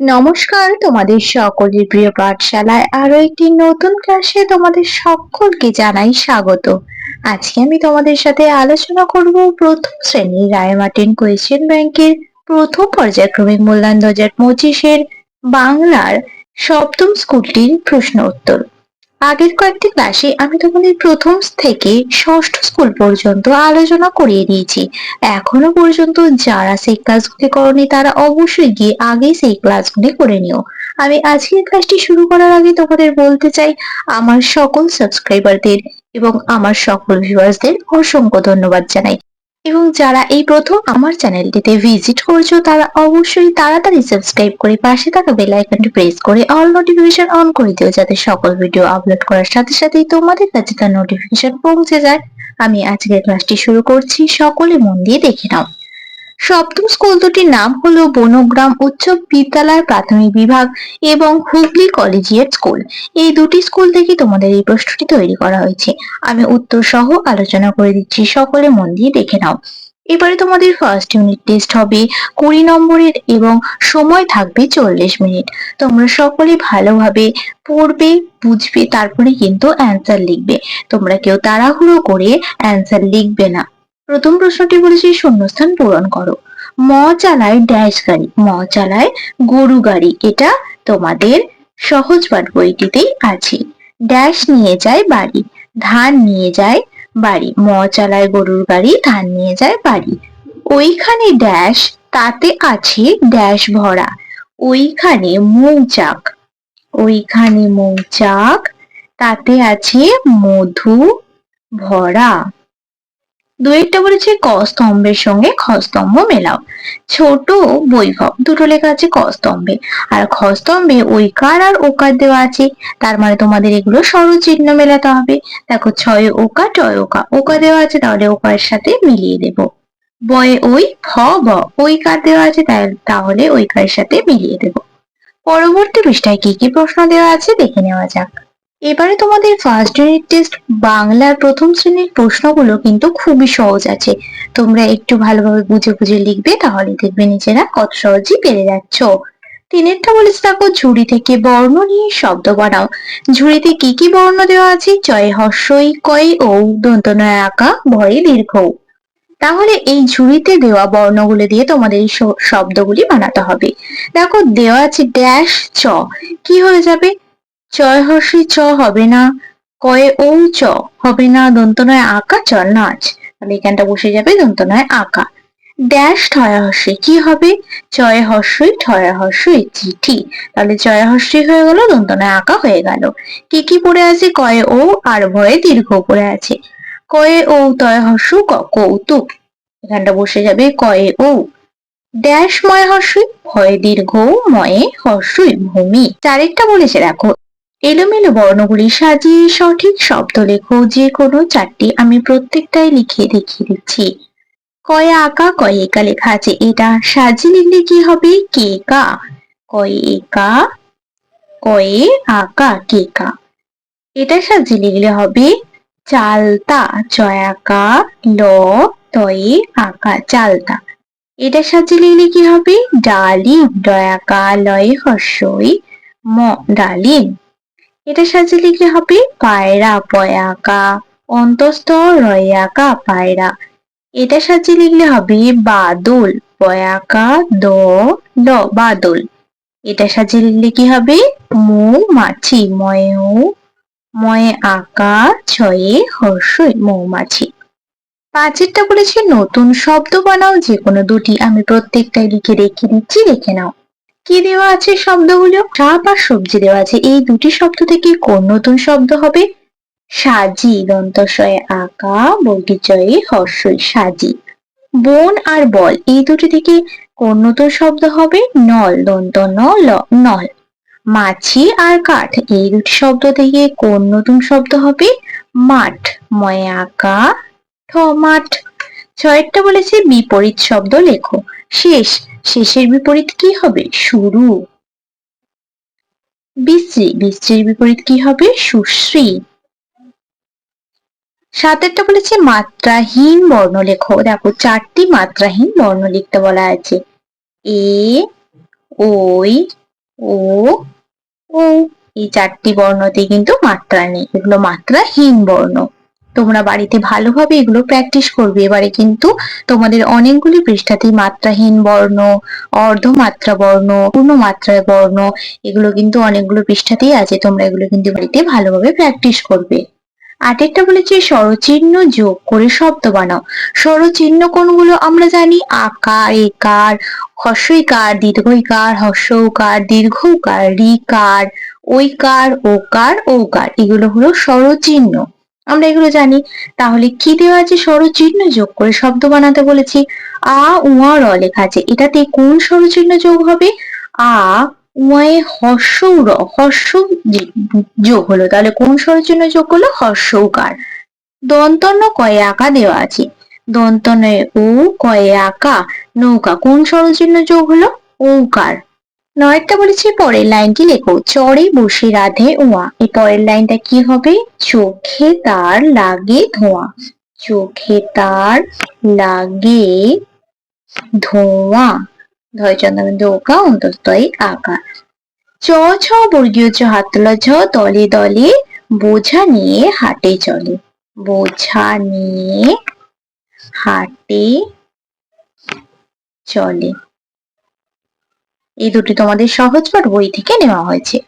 নমস্কার তোমাদের সকলের প্রিয় পাঠশালায় আরও একটি নতুন ক্লাসে তোমাদের সকলকে জানাই স্বাগত। আজকে আমি তোমাদের সাথে আলোচনা করব প্রথম শ্রেণির রায়মার্টিন কোয়েশ্চেন ব্যাংকের প্রথম পর্যায়ক্রমিক মূল্যায়ন দু হাজার পঁচিশের বাংলার সপ্তম স্কুলটির প্রশ্ন উত্তর। আগের কয়েকটি ক্লাসে আমি তোমাদের প্রথম থেকে ষষ্ঠ স্কুল পর্যন্ত আলোচনা করিয়ে দিয়েছি। এখনও পর্যন্ত যারা সেই ক্লাসগুলি করনি, তারা অবশ্যই গিয়ে আগে সেই ক্লাসগুলি করে নিও। আমি আজকের ক্লাসটি শুরু করার আগে তোমাদের বলতে চাই, আমার সকল সাবস্ক্রাইবারদের এবং আমার সকল ভিউয়ার্সদের অসংখ্য ধন্যবাদ জানাই। এবং যারা এই প্রথম আমার চ্যানেলটিতে ভিজিট করছ, তারা অবশ্যই তাড়াতাড়ি সাবস্ক্রাইব করে পাশে থাকা বেল আইকনটি প্রেস করে অল নোটিফিকেশন অন করে দিও, যাতে সকল ভিডিও আপলোড করার সাথে সাথেই তোমাদের কাছে তার নোটিফিকেশন পৌঁছে যায়। আমি আজকের ক্লাসটি শুরু করছি, সকলে মন দিয়ে দেখে নাও। সপ্তম স্কুল দুটির নাম হলো বনগ্রাম উচ্চ বিদ্যালয় প্রাথমিক বিভাগ এবং হুগলি কলেজিয়েট স্কুল। এই দুটি স্কুল থেকে তোমাদের এই প্রশ্নটি তৈরি করা হয়েছে। আমি উত্তর সহ আলোচনা করে দিচ্ছি, সকলে মন দিয়ে দেখে নাও। এবারে তোমাদের ফার্স্ট ইউনিট টেস্ট হবে কুড়ি নম্বরের এবং সময় থাকবে চল্লিশ মিনিট। তোমরা সকলে ভালোভাবে পড়বে, বুঝবে, তারপরে কিন্তু অ্যান্সার লিখবে। তোমরা কেউ তাড়াহুড়ো করে অ্যান্সার লিখবে না। প্রথম প্রশ্নটি বলেছি, শূন্যস্থান পূরণ করো। ম চালায় ড্যাশ গাড়ি। ম চালায় গরু গাড়ি। এটা তোমাদের সহজ পাঠ বইটিতেই আছে। ড্যাশ নিয়ে যায় বাড়ি। ধান নিয়ে যায় বাড়ি। ম চালায় গরুর গাড়ি, ধান নিয়ে যায় বাড়ি। ওইখানে ড্যাশ তাতে আছে ড্যাশ ভরা। ওইখানে মৌচাক। ওইখানে মৌচাক, তাতে আছে মধু ভরা। দুয়েরটা বলেছে ক স্তম্ভের সঙ্গে খ স্তম্ভ মেলাও। ছোট বৈভব, দুটো লেখা আছে ক স্তম্ভে আর খ স্তম্ভে ওইকার আর ওকার দেওয়া আছে। তার মানে তোমাদের এগুলো চিহ্ন মেলাতে হবে। দেখো, ছয় ওকা টয় ওকা। ওকা দেওয়া আছে, তাহলে ওকার সাথে মিলিয়ে দেব। বয়ে ওই ভ, ব। ওই কার দেওয়া আছে তাহলে ওই কারের সাথে মিলিয়ে দেব। পরবর্তী পৃষ্ঠায় কি কি প্রশ্ন দেওয়া আছে দেখে নেওয়া যাক। এবারে তোমাদের ফার্স্ট ইউনিট টেস্ট বাংলার প্রথম শ্রেণির প্রশ্নগুলো কিন্তু খুবই সহজ আছে। তোমরা একটু ভালোভাবে বুঝে বুঝে লিখবে, তাহলে দেখবে নিজেরা কত সহজেই পেরে যাচ্ছ। তিনেরটা বলেছে দেখো ঝুড়ি থেকে বর্ণ নিয়ে শব্দ বানাও। ঝুড়িতে কি কি বর্ণ দেওয়া আছে? জয় হর্ষই, কয় ও দন্তনয় আঁকা, ভয়ে দীর্ঘ তাহলে এই ঝুড়িতে দেওয়া বর্ণগুলো দিয়ে তোমাদের এই শব্দগুলি বানাতে হবে। দেখো, দেওয়া আছে ড্যাশ চ। কি হয়ে যাবে? চয় হর্ষি চ হবে না, কয়ে ও চ হবে না, দন্ত নয় আঁকা চ নাচ তাহলে এখানটা বসে যাবে, দন্ত নয় আঁকা। ড্যাশ ঠয়া হর্ষে কি হবে? চয় ঠয়া হর্ষই চিঠি। তাহলে চয় হর্ষই হয়ে গেল, দন্ত নয় আঁকা হয়ে গেল। কি কি পড়ে আছে? কয়ে ও আর ভয়ে দীর্ঘ পড়ে আছে। কয়ে ও তয় হর্ষ কৌতুক। এখানটা বসে যাবে, কয়ে ও ড্যাশ ময় হর্ষই ভয়ে দীর্ঘ ময়ে হর্ষই ভূমি। চারেকটা বলেছে, দেখো। এলোমেলো বর্ণগুলি সাজিয়ে সঠিক শব্দ লেখো, যে কোনো চারটি আমি প্রত্যেকটাই লিখে দেখিয়ে দিচ্ছি। কয়ে আঁকা কয়ে একা লেখা আছে। এটা সাজিয়ে লিখলে কি হবে? কে কা। কয়ে একা কয়ে আঁকা কে, কা এটা সাজিয়ে লিখলে হবে চালতা চয়াকা ল, তয়ে আঁকা চালতা। এটা সাজিয়ে লিখলে কি হবে? ডালিম ডয়াকা লয়ে, হর্ষই, ম, ডালিম। এটা সাজিয়ে লিখলে হবে পায়রা পয়াকা অন্তস্থ রয়াকা পায়রা। এটা সাজিয়ে লিখলে হবে বাদল পয়াকা দ, ল, বাদল। এটা সাজিয়ে লিখলে কি হবে? মৌ মাছি ময়ও ময়ে আকা ছয়ে হর্ষই মৌমাছি। পাঁচেরটা বলেছে, নতুন শব্দ বানাও যে কোনো দুটি আমি প্রত্যেকটাই লিখে রেখে দিচ্ছি, দেখে নাও। কি দেওয়া আছে শব্দগুলো? শাক আর সবজি দেওয়া আছে। এই দুটি শব্দ থেকে কোন নতুন শব্দ হবে? সাজি দন্তশয়ে আঁকা বর্গিচয়ে হর্ষই সাজি। বন আর বল, এই দুটি থেকে কোন নতুন শব্দ হবে? নল, দন্ত, ন, ল, নল। মাছি আর কাঠ, এই দুটি শব্দ থেকে কোন নতুন শব্দ হবে? মাঠ, ময়ে আঁকা, ঠ মাঠ। ছয়েরটা বলেছে বিপরীত শব্দ লেখো। শেষ শেষের বিপরীত কি হবে? শুরু। বিশ্রী বিশ্রীর বিপরীত কি হবে? সুশ্রী। সাতেরটা বলেছে মাত্রাহীন বর্ণ লেখো দেখো, চারটি মাত্রাহীন বর্ণ লিখতে বলা আছে। এ, ওই, ও ও। এই চারটি বর্ণতে কিন্তু মাত্রা নেই। এগুলো মাত্রাহীন বর্ণ। তোমরা বাড়িতে ভালোভাবে এগুলো প্র্যাকটিস করবে। এবারে কিন্তু তোমাদের অনেকগুলি পৃষ্ঠাতেই মাত্রাহীন বর্ণ, অর্ধমাত্রা বর্ণ পূর্ণ মাত্রায় বর্ণ, এগুলো কিন্তু অনেকগুলো পৃষ্ঠাতেই আছে। তোমরা এগুলো কিন্তু বাড়িতে ভালোভাবে প্র্যাকটিস করবে। আটেরটা বলেছে, স্বরচিহ্ন যোগ করে শব্দ বানাও। স্বরচিহ্ন কোনগুলো আমরা জানি? আকার, একার হস্যইকার দীর্ঘইকার হস্যৌকার দীর্ঘকার, রিকার, ঐকার, ওকার ওকার এগুলো হলো স্বরচিহ্ন। আমরা এগুলো জানি। তাহলে কি দেওয়া আছে? স্বরচিহ্ন যোগ করে শব্দ বানাতে বলেছি। আ, উয়া, র লেখা আছে। এটাতে কোন স্বরচিহ্ন যোগ হবে? আ, উয়ায়ে হর্ষ, র, হর্ষ যোগ হলো। তাহলে কোন স্বরচিহ্ন যোগ হলো হর্ষৌকার। দন্তন্য কয়ে আঁকা দেওয়া আছে। দন্তনয়ে ও কয়ে আঁকা, নৌকা। কোন স্বরচিহ্ন যোগ হলো? ঔকার। নয়টা বলেছি, পরের লাইনটি লেখো। চড়ে বসে রাধে উয়া এই পরের লাইনটা কি হবে? চোখে তার লাগে ধোঁয়া। চোখে তার লাগে ধোঁয়া। ধয় চন্দ্রবিন্দু ওকা অন্তস্তয় আঁকা চ, ছ, বর্গীয় চ হাতলা ছ দলে দলে বোঝা নিয়ে হাটে চলে। বোঝা নিয়ে হাটে চলে। এই দুটি তোমাদের সহজ পাঠ বই থেকে নেওয়া হয়েছে।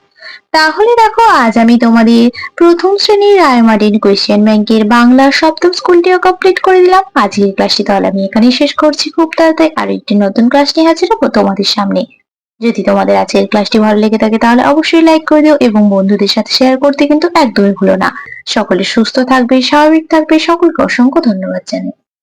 তাহলে দেখো, আজ আমি তোমাদের প্রথম শ্রেণির রায়মার্টিন কোয়েশ্চেন ব্যাংকের বাংলা সপ্তম স্কুলটিও কমপ্লিট করে দিলাম। আজকের ক্লাসটি তাহলে আমি এখানে শেষ করছি খুব তাড়াতাড়ি। আর একটি নতুন ক্লাস নিয়ে হাজির হব তোমাদের সামনে। যদি তোমাদের আজকের ক্লাসটি ভালো লেগে থাকে তাহলে অবশ্যই লাইক করে দিও এবং বন্ধুদের সাথে শেয়ার করতে কিন্তু একদমই ভুলো না। সকলে সুস্থ থাকবে, স্বাভাবিক থাকবে। সকলকে অসংখ্য ধন্যবাদ জানাই।